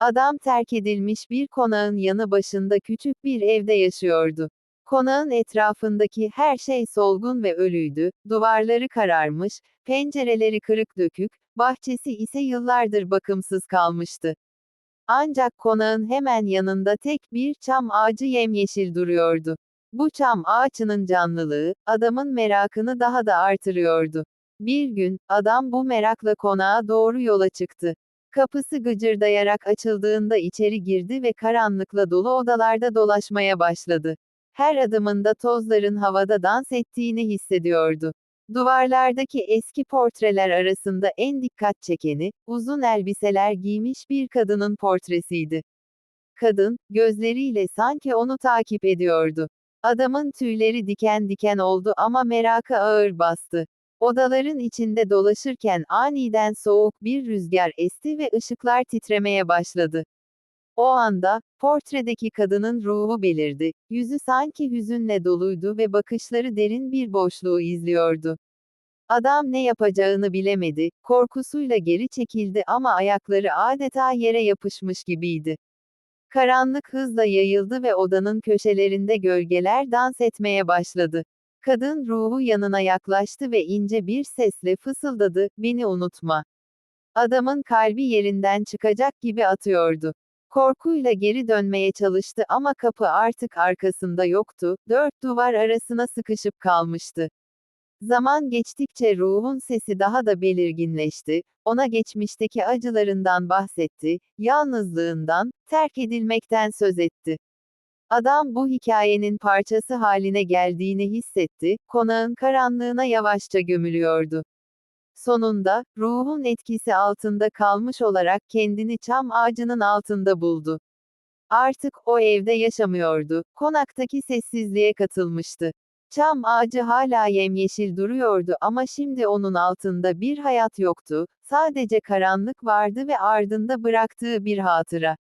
Adam terk edilmiş bir konağın yanı başında küçük bir evde yaşıyordu. Konağın etrafındaki her şey solgun ve ölüydü, duvarları kararmış, pencereleri kırık dökük, bahçesi ise yıllardır bakımsız kalmıştı. Ancak konağın hemen yanında tek bir çam ağacı yemyeşil duruyordu. Bu çam ağaçının canlılığı, adamın merakını daha da artırıyordu. Bir gün, adam bu merakla konağa doğru yola çıktı. Kapısı gıcırdayarak açıldığında içeri girdi ve karanlıkla dolu odalarda dolaşmaya başladı. Her adımında tozların havada dans ettiğini hissediyordu. Duvarlardaki eski portreler arasında en dikkat çekeni, uzun elbiseler giymiş bir kadının portresiydi. Kadın, gözleriyle sanki onu takip ediyordu. Adamın tüyleri diken diken oldu ama merakı ağır bastı. Odaların içinde dolaşırken aniden soğuk bir rüzgar esti ve ışıklar titremeye başladı. O anda, portredeki kadının ruhu belirdi, yüzü sanki hüzünle doluydu ve bakışları derin bir boşluğu izliyordu. Adam ne yapacağını bilemedi, korkusuyla geri çekildi ama ayakları adeta yere yapışmış gibiydi. Karanlık hızla yayıldı ve odanın köşelerinde gölgeler dans etmeye başladı. Kadın ruhu yanına yaklaştı ve ince bir sesle fısıldadı, beni unutma. Adamın kalbi yerinden çıkacak gibi atıyordu. Korkuyla geri dönmeye çalıştı ama kapı artık arkasında yoktu, dört duvar arasına sıkışıp kalmıştı. Zaman geçtikçe ruhun sesi daha da belirginleşti, ona geçmişteki acılarından bahsetti, yalnızlığından, terk edilmekten söz etti. Adam bu hikayenin parçası haline geldiğini hissetti, konağın karanlığına yavaşça gömülüyordu. Sonunda, ruhun etkisi altında kalmış olarak kendini çam ağacının altında buldu. Artık o evde yaşamıyordu, konaktaki sessizliğe katılmıştı. Çam ağacı hala yemyeşil duruyordu ama şimdi onun altında bir hayat yoktu, sadece karanlık vardı ve ardında bıraktığı bir hatıra.